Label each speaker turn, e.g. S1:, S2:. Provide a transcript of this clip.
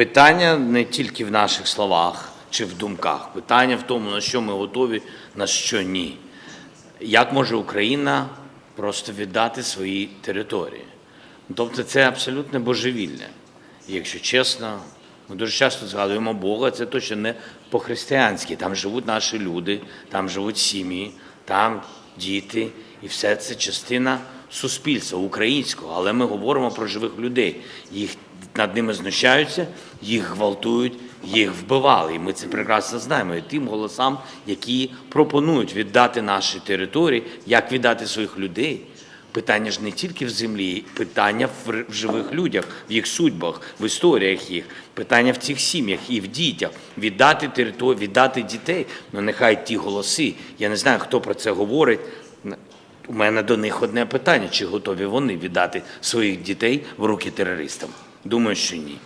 S1: Питання не тільки в наших словах чи в думках, питання в тому, на що ми готові, на що ні. Як може Україна просто віддати свої території? Тобто це абсолютне божевілля. Якщо чесно, ми дуже часто згадуємо Бога, це точно не по-християнськи. Там живуть наші люди, там живуть сім'ї, там діти, і все це частина суспільства українського. Але ми говоримо про живих людей. Їх над ними знущаються, їх гвалтують, їх вбивали. І ми це прекрасно знаємо. І тим голосам, які пропонують віддати наші території, як віддати своїх людей. Питання ж не тільки в землі, питання в живих людях, в їх судьбах, в історіях їх, питання в цих сім'ях і в дітях. Віддати територію, віддати дітей. Ну нехай ті голоси. Я не знаю, хто про це говорить. У мене до них одне питання: чи готові вони віддати своїх дітей в руки терористам? Думаю, що ні.